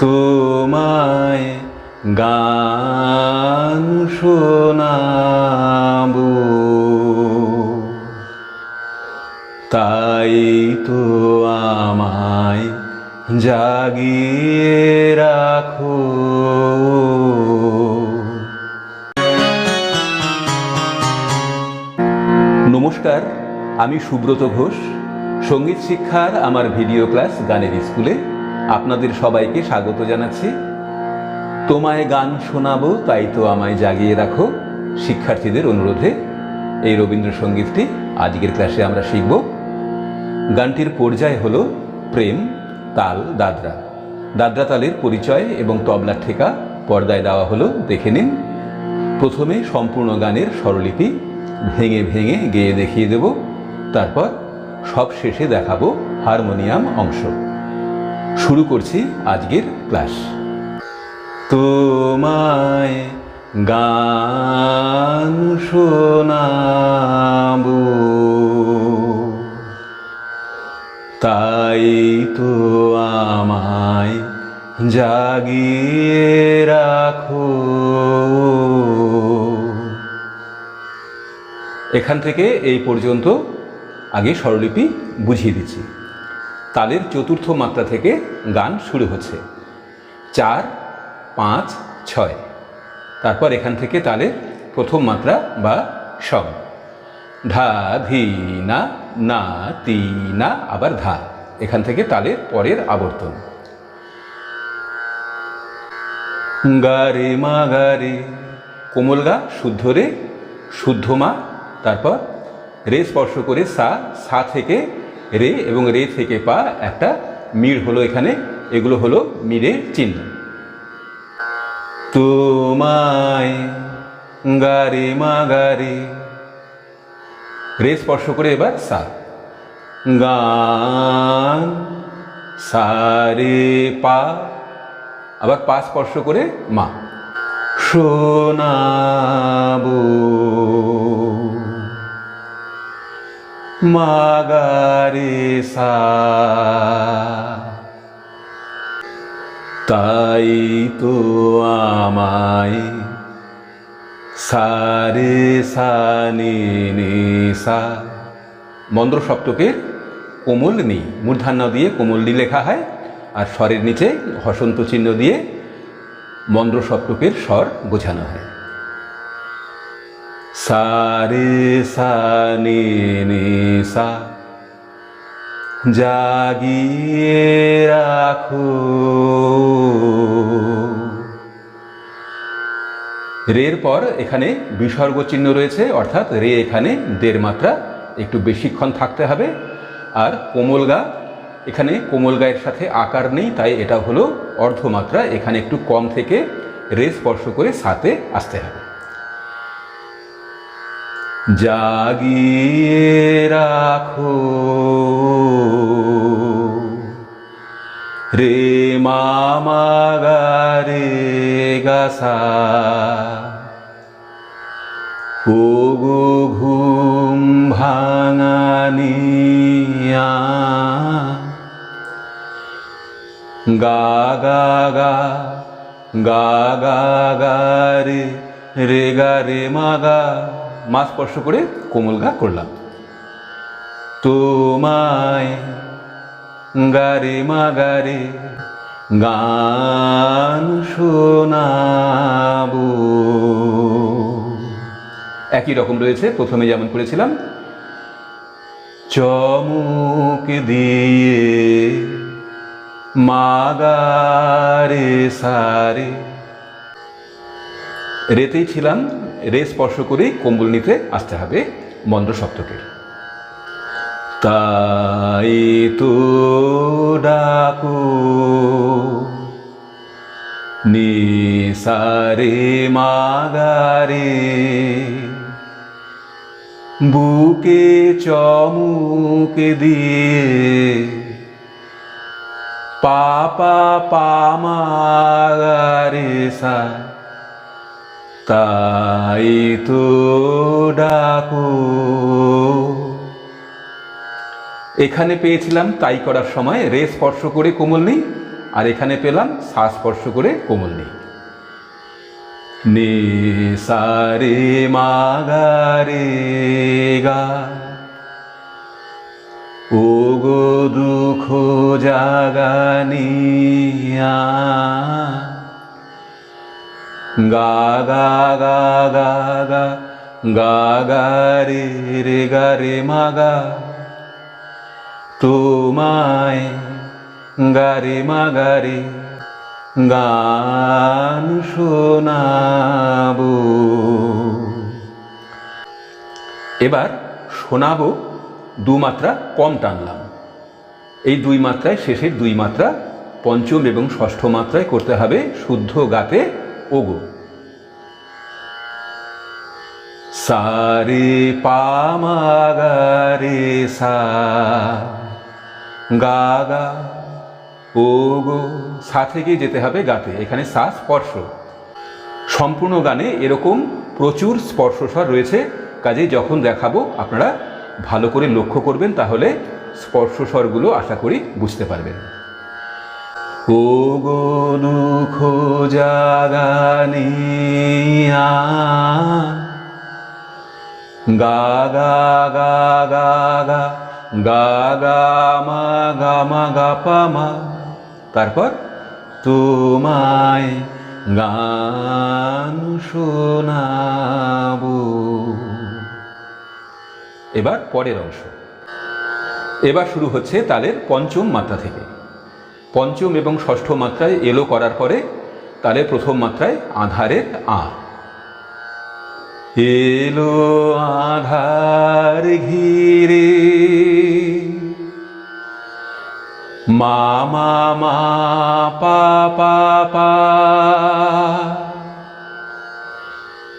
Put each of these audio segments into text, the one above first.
তোমায় গান শোনাবো। তাই তো আমায় জাগিয়ে রাখো। নমস্কার, আমি সুব্রত ঘোষ, সংগীত শিক্ষার আমার ভিডিও ক্লাস গানের স্কুলে আপনাদের সবাইকে স্বাগত জানাচ্ছি। তোমায় গান শোনাবো, তাই তো আমায় জাগিয়ে রাখো। শিক্ষার্থীদের অনুরোধে এই রবীন্দ্রসঙ্গীতটি আজকের ক্লাসে আমরা শিখব। গানটির পর্যায় হল প্রেম, তাল, দাদরা। দাদরা তালের পরিচয় এবং তবলার ঠেকা পর্দায় দেওয়া হলো, দেখে নিন। প্রথমে সম্পূর্ণ গানের স্বরলিপি ভেঙে ভেঙে গেয়ে দেখিয়ে দেব। তারপর সব শেষে দেখাবো হারমোনিয়াম অংশ। শুরু করছি আজকের ক্লাস। তোমায় গান শোনাবো। তাই তো আমায় জাগিয়ে রাখো। এখান থেকে এই পর্যন্ত আগে স্বরলিপি বুঝিয়ে দিচ্ছি। তালের চতুর্থ মাত্রা থেকে গান শুরু হচ্ছে। চার, পাঁচ, ছয়। তারপর এখান থেকে তালের প্রথম মাত্রা বা সম। ধা, ধি, না না, তি, না, আবার ধা। এখান থেকে তালের পরের আবর্তন। গারে মা গারে, কোমল গা শুদ্ধ রে, শুদ্ধ মা। তারপর রে স্পর্শ করে সা সা থেকে রে এবং রে থেকে পা একটা মিড় হলো এখানে, এগুলো হলো মিড়ের চিহ্ন। তোমায় গারে মা গারে। রে স্পর্শ করে এবার সা। গান সারে পা। আবার পা স্পর্শ করে মা। শোনাবো। মাগারে সা তাই তো আমায় সারে সানি সা মন্দ্র সপ্তকের কোমল নি মূর্ধান্য দিয়ে কোমল নি লেখা হয়, আর স্বরের নিচে হসন্ত চিহ্ন দিয়ে মন্দ্র সপ্তকের স্বর বোঝানো হয়। সারে সানি নি সা জাগিয়ে রাখো। রের পর এখানে বিসর্গ চিহ্ন রয়েছে, অর্থাৎ রে এখানে দেড় মাত্রা, একটু বেশিক্ষণ থাকতে হবে। আর কোমল গা, এখানে কোমল গায়ের সাথে আকার নেই, তাই এটা হলো অর্ধমাত্রা, এখানে একটু কম থেকে রে স্পর্শ করে সাথে আসতে হবে। জাগিয়ে রাখো। রে মামা গারে গাসা ও গো ঘুম ভাঙানিয়া গা গা গা গা গা গা রে রে গা রে মা গা। মা স্পর্শ করে কোমল গা করলাম। তোমায় গারে মা গারে গান শোনাবো। একই রকম রয়েছে, প্রথমে যেমন করেছিলাম, চমুক দিয়ে মাগারে সারে। রেতেই ছিলাম রে স্পর্শ করেই কম্বল নিতে আসতে হবে মন্দ্র সপ্তকের তাই তো ডাকো, নিসারে মাগারে, বুকে চমুকে দিয়ে, পাপা পামাগারে সা তাই তো ডাকো। এখানে পেয়েছিলাম তাই করার সময় রে স্পর্শ করে কোমল নেই, আর এখানে পেলাম সা স্পর্শ করে কোমল নি নি সা রে মা গা। রে গা ও গো দুঃখ জাগানিয়া। গা গা গা গা গা গা গা রে রে গা রে মা গা। তোমায় গা রে মা গা রে গান শোনাবো। এবার শোনাবো দু মাত্রা কম টানলাম। এই দুই মাত্রায় শেষের দুই মাত্রা পঞ্চম এবং ষষ্ঠ মাত্রায় করতে হবে শুদ্ধ গাতে ওগো। সারে পামাগারে সা, গা গা। ও সা থেকে যেতে হবে গাতে, এখানে সা স্পর্শ। সম্পূর্ণ গানে এরকম প্রচুর স্পর্শস্বর রয়েছে। কাজে যখন দেখাবো, আপনারা ভালো করে লক্ষ্য করবেন, তাহলে স্পর্শস্বরগুলো আশা করি বুঝতে পারবেন। ও গো দুঃখ জাগানিয়া গা গা গা গা গা গা গা, মা গা মা, গা, পা, মা। তারপর তোমায় গান শোনাবো। এবার পরের অংশ। এবার শুরু হচ্ছে তালের পঞ্চম মাত্রা থেকে। পঞ্চম এবং ষষ্ঠ মাত্রায় এলো করার পরে তালের প্রথম মাত্রায় আধারের আ। এলো আধার ঘিরে। মা মা মা, পা পা পা।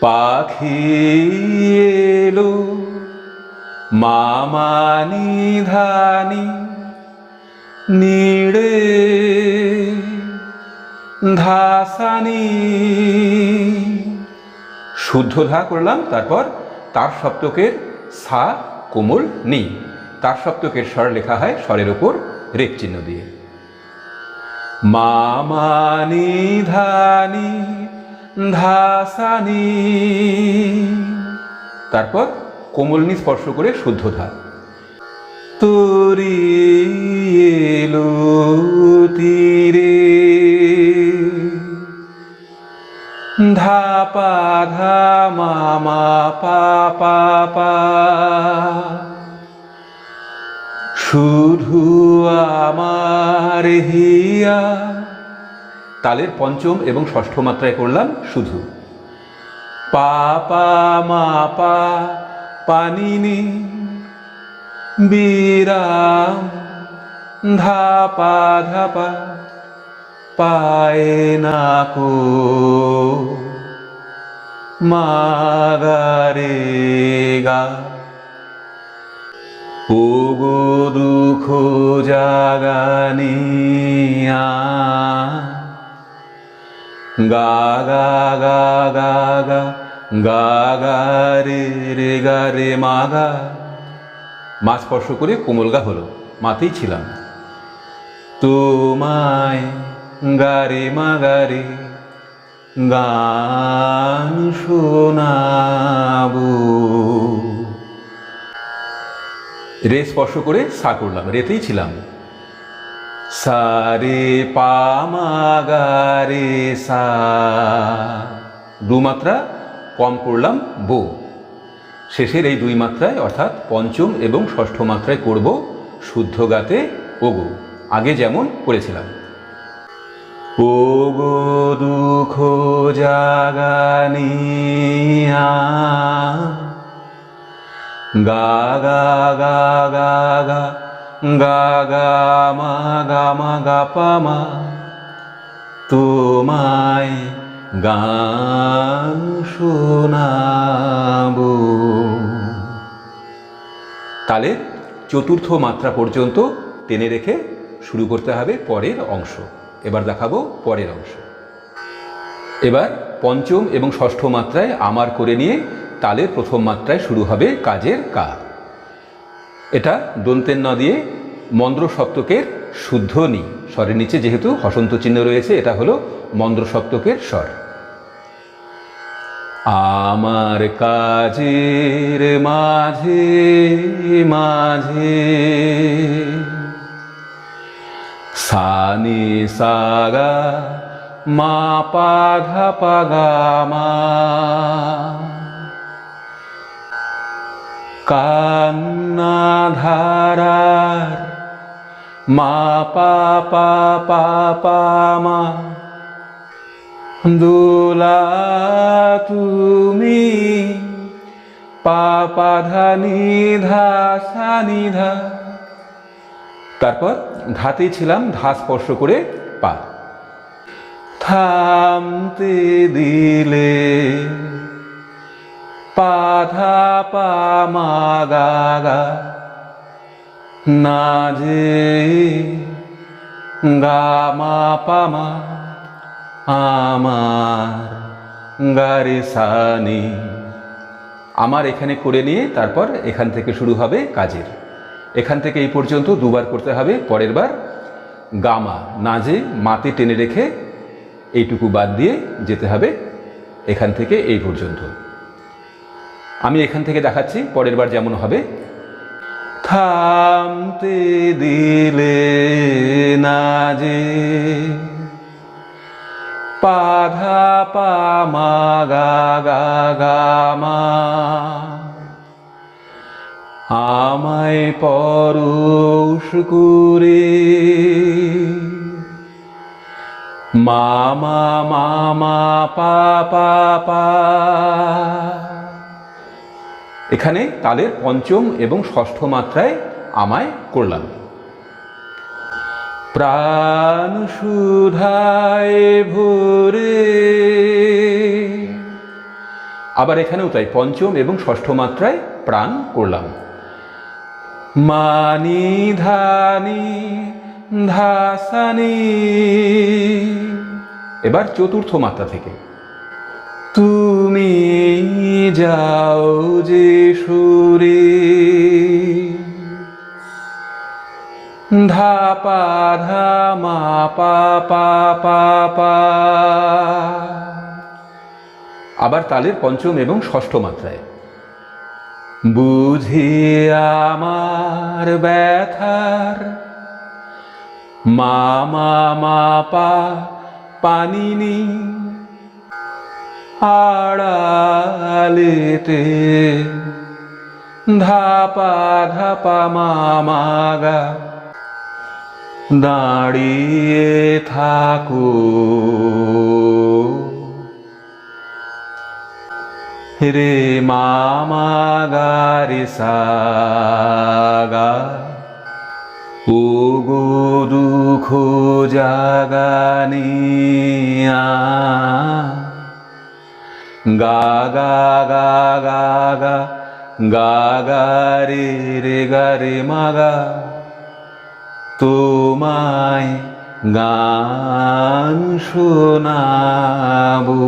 পাখি এলো। মামা নিধানি। নিড়ে ধাসানি শুদ্ধ ধা করলাম, তারপর তার সপ্তকের সা কোমল নি। তার সপ্তকের স্বর লেখা হয় স্বরের ওপর রেপ চিহ্ন দিয়ে। মামা নিধানি ধাসানি তারপর কোমল কোমলনি স্পর্শ করে শুদ্ধ ধা তোরি এলো তীরে। ধা পা ধা মা পা পা শুধু আমার হিয়া। তালের পঞ্চম এবং ষষ্ঠ মাত্রায় করলাম শুধু। পা পা মা পা পানিনি বিরাম, ধাপা ধাপা, পায় না কো মাগারে গা। ও গো দুঃখ জাগানিয়া গা গা গা গা গা গা গা, রে রে, গা, রে, মা, গা। মা স্পর্শ করে কোমল গা হলো, মাতেই ছিলাম। তোমায় গারে মা গারে গান শোনাবো। রে স্পর্শ করে সা করলাম, রেতেই ছিলাম। সা রে পা গা রে সা। দু মাত্রা কম করলাম বো শেষের এই দুই মাত্রায়, অর্থাৎ পঞ্চম এবং ষষ্ঠ মাত্রায় করব শুদ্ধ গাতে ওগো। আগে যেমন করেছিলাম। ওগো দুঃখ জাগানিয়া গা গা গা গা গা গা গা মা গা মা গা পা মা। তোমায় গান শোনাব। তালের চতুর্থ মাত্রা পর্যন্ত টেনে রেখে শুরু করতে হবে পরের অংশ। এবার দেখাবো পরের অংশ। এবার পঞ্চম এবং ষষ্ঠ মাত্রায় আমার করে নিয়ে তালের প্রথম মাত্রায় শুরু হবে কাজের কা এটা দন্তের ন দিয়ে মন্দ্র সপ্তকের শুদ্ধ নি। স্বরের নিচে যেহেতু হসন্ত চিহ্ন রয়েছে, এটা হলো মন্দ্র সপ্তকের স্বর। আমার কাজের মাঝে মাঝে সানি সাগা, মা পাধা পাগামা কান্না ধারার মা, পা পা পা পা, মা। দোলা, তুমি। পাপা ধা নিধা সা তারপর ধাতেই ছিলাম, ধা স্পর্শ করে পা। থামতে দিলে। পাধা পা, মা, গা গা। না যে গা মা পা মা, আমার গারে সানি। আমার এখানে করে নিয়ে তারপর এখান থেকে শুরু হবে কাজের। এখান থেকে এই পর্যন্ত দুবার করতে হবে, পরের বার গামা নাজে মাতে টেনে রেখে এইটুকু বাদ দিয়ে যেতে হবে এখান থেকে এই পর্যন্ত। আমি এখান থেকে দেখাচ্ছি, পরের বার যেমন হবে থামতে দিলে না যে। পাধা পা মা গা গা গা মা। আমায় পরশ করে। মামা মামা, পা পা পা। এখানে তালের পঞ্চম এবং ষষ্ঠ মাত্রায় আমায় করলাম। প্রাণ সুধায় ভোরে। আবার এখানেও তাই পঞ্চম এবং ষষ্ঠ মাত্রায় প্রাণ করলাম। মানি ধানি ধাসানি। এবার চতুর্থ মাত্রা থেকে। যাও যে সুরে। ধা পা, ধা মা, পা পা পা পা। আবার তালের পঞ্চম এবং ষষ্ঠ মাত্রায়। বুঝি আমার ব্যথার। মা মা মা, পা পানিনি আড়ালেতে ধাপা ধাপা মামাগা দাঁড়িয়ে থাকো। রে মামা রে সাগা ও গো দুঃখ জাগানিয়া। গা গা গা গা গা গা গা, রে রে, গা, রে মাগা তোমায় গান শোনাবো।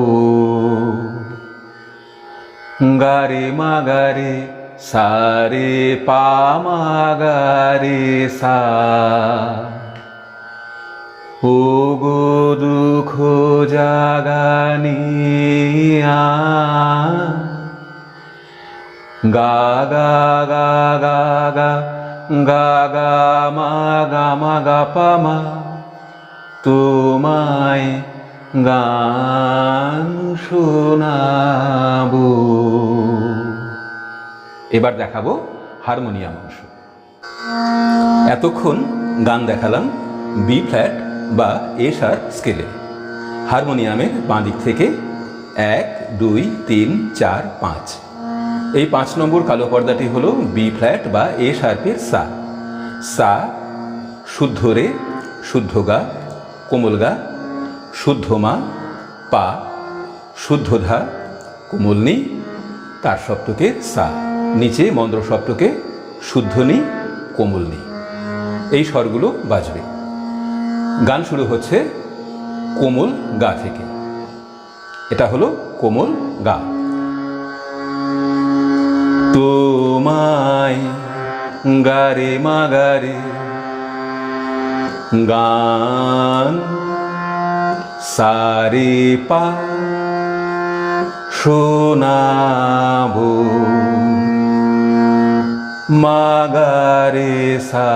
গারে মাগারে সারে পামাগারে সা। ও গো দুঃখ জাগানিয়া গা গা গা গা গা গা গা, মা গা মা, গা, পা, মা, তোমায় গান শোনাবো। এবার দেখাবো হারমোনিয়াম অংশ। এতক্ষণ গান দেখালাম বি ফ্ল্যাট বা এ শার্প স্কেলে। হারমোনিয়ামের বাঁ দিক থেকে এক, দুই, তিন, চার, পাঁচ। এই পাঁচ নম্বর কালো পর্দাটি হলো বি ফ্ল্যাট বা এ শার্পের সা। সা শুদ্ধ রে, শুদ্ধ গা, কোমল গা, শুদ্ধ মা, পা, শুদ্ধ ধা, কোমল নি, তার সপ্তকে সা। নিচে মন্দ্র সপ্তকে শুদ্ধ নি, কোমল নি। এই স্বরগুলো বাজবে। গান শুরু হচ্ছে কোমল গা থেকে। এটা হলো কোমল গা। তোমায় গারে মাগারে গান সারে পা শোনাবো। মাগারে সা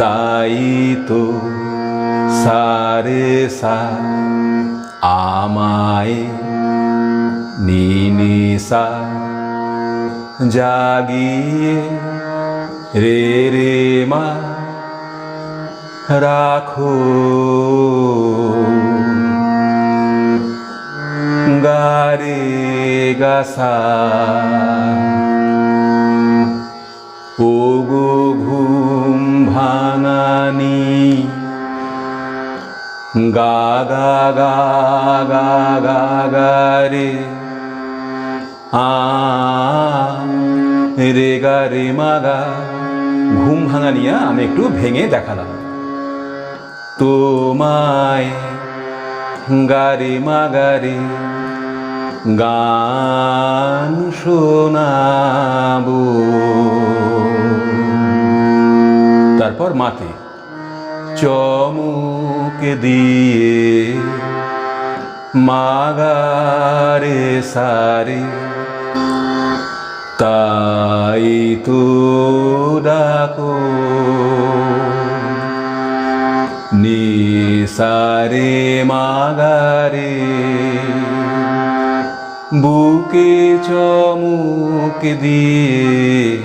তাই তো সারে সা আমায় নিনিসা জাগিয়ে রে রে মা রাখো। গারে গাসা গা গা গা গা গা গা রে। আ, রে গা রে মা গা। ঘুম ভাঙানিয়া আমি একটু ভেঙে দেখালাম। তোমায় গারে মাগারে গান শোনাবো। তারপর মাকে চমুক দিয়ে মাগারে সারে। তাই তো ডাকো নিসারে মাগারে। বুকে চমুক দিয়ে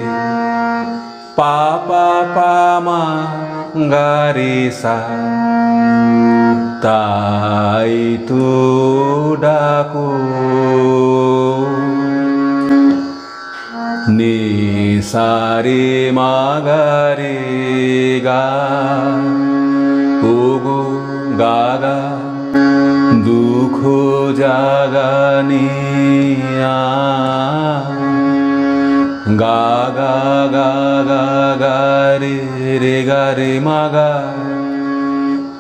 পাপা পামা গারে সা তাই তো ডাকো নিসারে মাগারে গা ওগো গাগা দুঃখ জাগানিয়া গাগা গাগা গারে রে গারে মাগা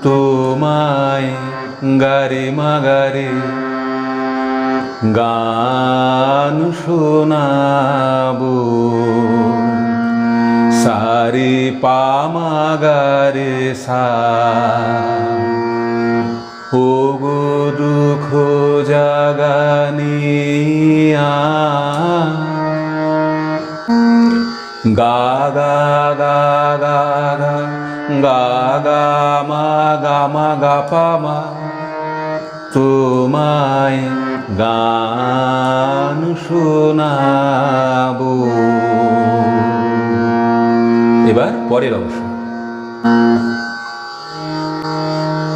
তোমায় গারে মাগারে গান শোনাবো সারে পামাগারে সা। ও দুঃখ জাগানিয়া গা গা গা গা গা গা গা মা গা মা গা পা মা, তোমায় গান শোনাবো। এবার পরের অংশ।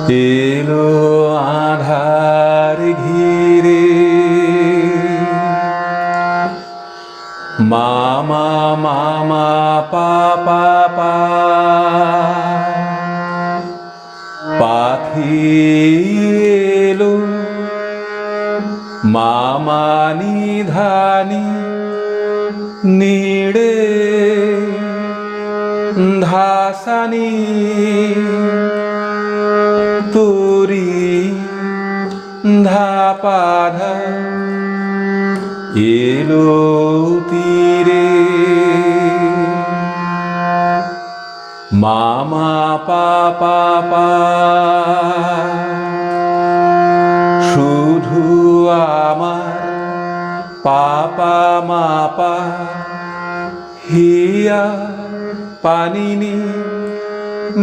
এলো আধার ঘিরে মামা মামা পাপা পা। পাখি এলো। মামা নিধানি নিড়ে। ধাসানি তুরি ধাপাধা। এলো পাপা পা। শুধু আমার পাপা, মাপা। হিয়া পানিনি,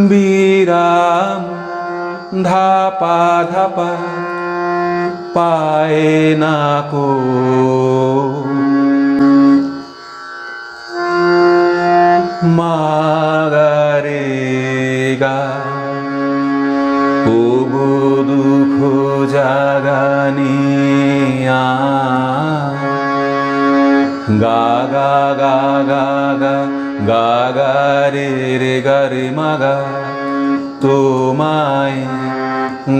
বিরাম ধাপা ধাপা। পায় না কো। মাগারে গা গো দুঃখ জাগানিয়া গা গা গা গা গা গা গা রে রে গা রে মাগা, তোমায়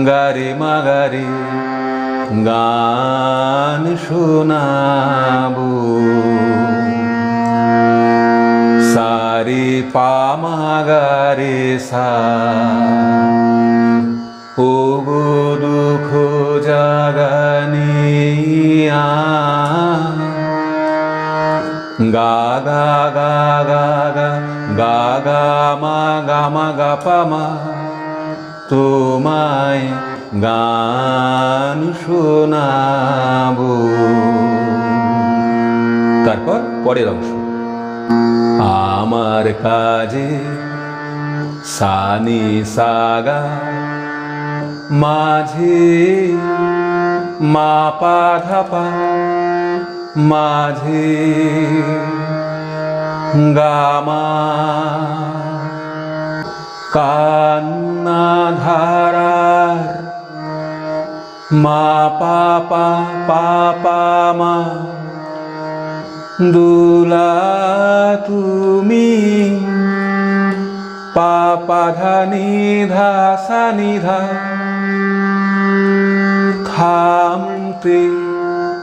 গারে মাগারে গান শোনাবো। সারে পামাগারে সা ও গো দুঃখ জাগানিয়া গা গা গা গা গা গা গা মা গা মা গা পা মা তোমায় গান শোনাবো তারপর পরের অংশ। আমার কাজে সানি সাগা মাঝে মা পা ধাপা মাঝে গামা কান্না ধারার মা পাপা পাপা মা দুলা তুমি পাপা ধা নিধা সা নিধা থামতে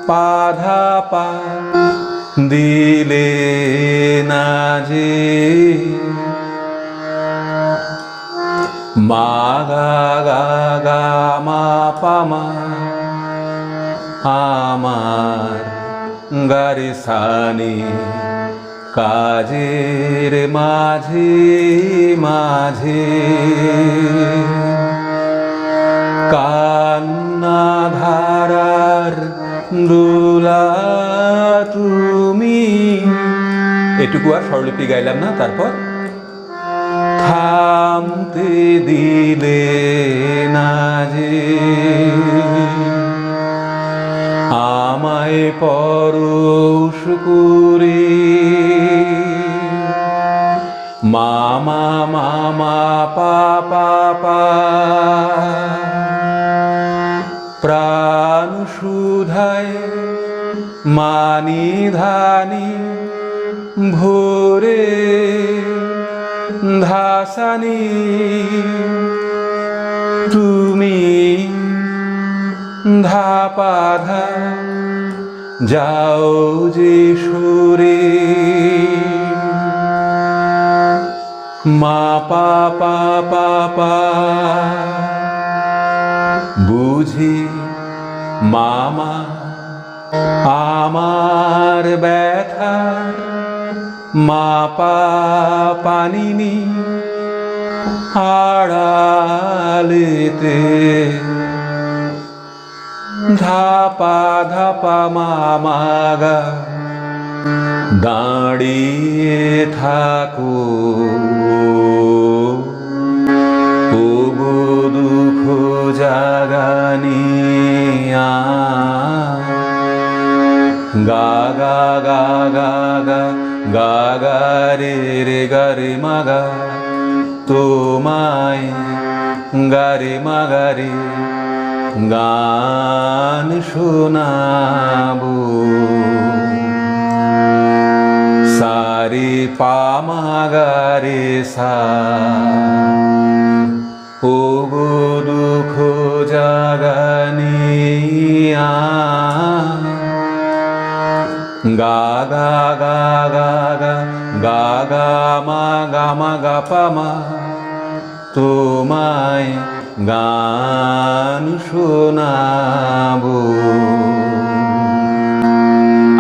পাধা পা দিলে না যে মা গা গা গা মা পামা আমার গারে সানি কাজের মাঝে মাঝে। কান্না ধারার দুলা তুমি। এটুকু আর স্বরলিপি গাইলাম না, তারপর? থামতে দিলে না যে। আমায় পরশ করে। মামা মামা পাপা পা। প্রাণ সুধায় মানি ধানি ভোরে ধাসানি। তুমি ধাপাধা যাও যে সুরে। মা, পা পা পা পা, বুঝি মামা, আমার ব্যথা। মা, পা, পানিনি আড়ালেতে। ধাপা ধাপা মামাগা দাঁড়িয়ে থাকো। গো দুঃখ জাগানিয়া গা গা গা গা গা গা গা রে রে গা মাগা তোমায় গা রে মাগা রে গান শোনাবো। সারে পামাগারে সা। ও দুঃখ জাগানিয়া গা গা গা গা গা গা গা মা গা মা, গা পা মা। তোমায় গান শোনাব।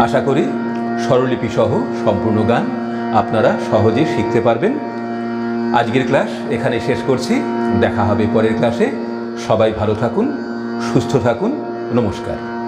আশা করি স্বরলিপি সহ সম্পূর্ণ গান আপনারা সহজে শিখতে পারবেন। আজকের ক্লাস এখানে শেষ করছি। দেখা হবে পরের ক্লাসে। সবাই ভালো থাকুন, সুস্থ থাকুন। নমস্কার।